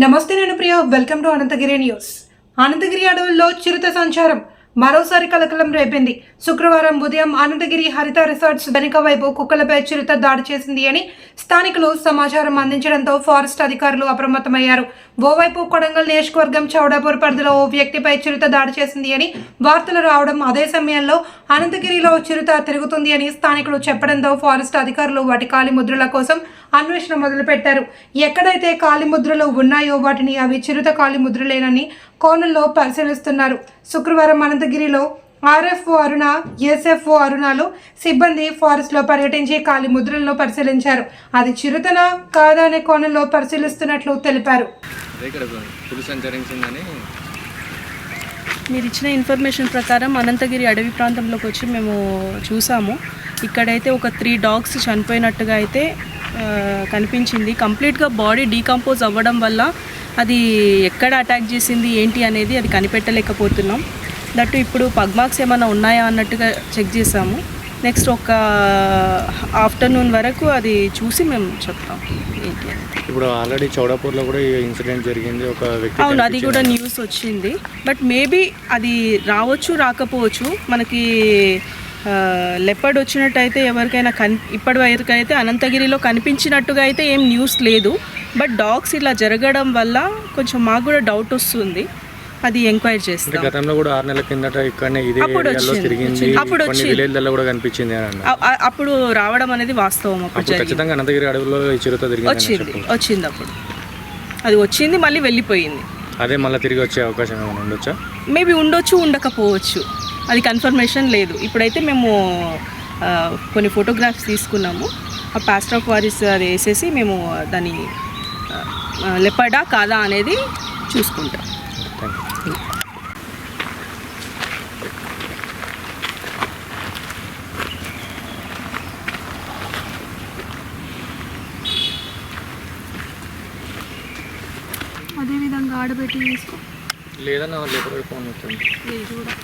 నమస్తే నేను Priya. Welcome to Anantagiri news Anantagiri అడవుల్లో చిరుత సంచారం. మరోసారి కలకలం రేపింది. శుక్రవారం ఉదయం అనంతగిరి హరిత రిసార్ట్స్ వెనుక వైపు కుక్కలపై చిరుత దాడి చేసింది అని స్థానికులు సమాచారం అందించడంతో ఫారెస్ట్ అధికారులు అప్రమత్తమయ్యారు. ఓవైపు కొడంగల్ నియోజకవర్గం చౌడాపూర్ పరిధిలో ఓ వ్యక్తిపై చిరుత దాడి చేసింది అని వార్తలు రావడం అదే సమయంలో అనంతగిరిలో చిరుత తిరుగుతుంది అని స్థానికులు చెప్పడంతో ఫారెస్ట్ అధికారులు వాటి కాలిముద్రల కోసం అన్వేషణ మొదలుపెట్టారు. ఎక్కడైతే కాలిముద్రలు ఉన్నాయో వాటిని అవి చిరుత కాలిముద్రలేనని కోణంలో పరిశీలిస్తున్నారు. శుక్రవారం అనంతగిరి అనంతగిరిలో ఆర్ఎఫ్ఓ అరుణ ఎస్ఎఫ్ఓ అరుణాలు సిబ్బంది ఫారెస్ట్లో పర్యటించి కాలి ముద్రలను పరిశీలించారు. అది చిరుతనా కాదా అనే కోణంలో పరిశీలిస్తున్నట్లు తెలిపారు. మీరు ఇచ్చిన ఇన్ఫర్మేషన్ ప్రకారం అనంతగిరి అడవి ప్రాంతంలోకి వచ్చి మేము చూసాము. ఇక్కడైతే ఒక త్రీ డాగ్స్ చనిపోయినట్టుగా అయితే కనిపించింది. కంప్లీట్గా బాడీ డీకంపోజ్ అవ్వడం వల్ల అది ఎక్కడ అటాక్ చేసింది ఏంటి అనేది అది కనిపెట్టలేకపోతున్నాం. దట్టు ఇప్పుడు పగ్మార్క్స్ ఏమైనా ఉన్నాయా అన్నట్టుగా చెక్ చేసాము. నెక్స్ట్ ఒక ఆఫ్టర్నూన్ వరకు అది చూసి మేము చెప్తాం. ఏంటి ఇప్పుడు ఆల్రెడీ చౌడాపూర్లో కూడా ఈ ఇన్సిడెంట్ జరిగింది. ఒక వ్యక్తి అవును అది కూడా. న్యూస్ వచ్చింది. బట్ మేబీ అది రావచ్చు రాకపోవచ్చు. మనకి లెపర్డ్ వచ్చినట్టయితే ఎవరికైనా కన్ ఇప్పటి వరకు అయితే అనంతగిరిలో కనిపించినట్టుగా అయితే ఏం న్యూస్ లేదు. బట్ డాగ్స్ ఇలా జరగడం వల్ల కొంచెం మాకు కూడా డౌట్ వస్తుంది. అది ఎంక్వైరీ చేస్తాం. గతంలో కూడా ఆరు నెలల కిందట ఇక్కడనే ఇదే అప్పుడు ఏరియాలో వచ్చింది. తిరిగింది. అప్పుడు వచ్చింది. విలేజ్లలో కూడా కనిపించింది అప్పుడు రావడం అనేది వాస్తవం అప్పుడు ఖచ్చితంగా అనంతగిరి అడవిలో ఈ చిరుత తిరిగింది వచ్చింది. వచ్చింది అప్పుడు. అది వచ్చింది మళ్ళీ వెళ్ళిపోయింది. అదే మళ్ళీ తిరిగి వచ్చే అవకాశం ఏమైనా ఉండొచ్చా? మేబీ ఉండొచ్చు ఉండకపోవచ్చు. అది కన్ఫర్మేషన్ లేదు. ఇప్పుడైతే మేము కొన్ని ఫోటోగ్రాఫ్స్ తీసుకున్నాము. ఆ పాస్టర్ ఆఫ్ వారిస్ అది వేసేసి మేము దాన్ని లెపడా కాదా అనేది చూసుకుంటాం. యూ అదేవిధంగా ఆడబెట్టి తీసుకో. లేదన్నా లేకపోతే ఫోన్ వచ్చింది ఇది కూడా.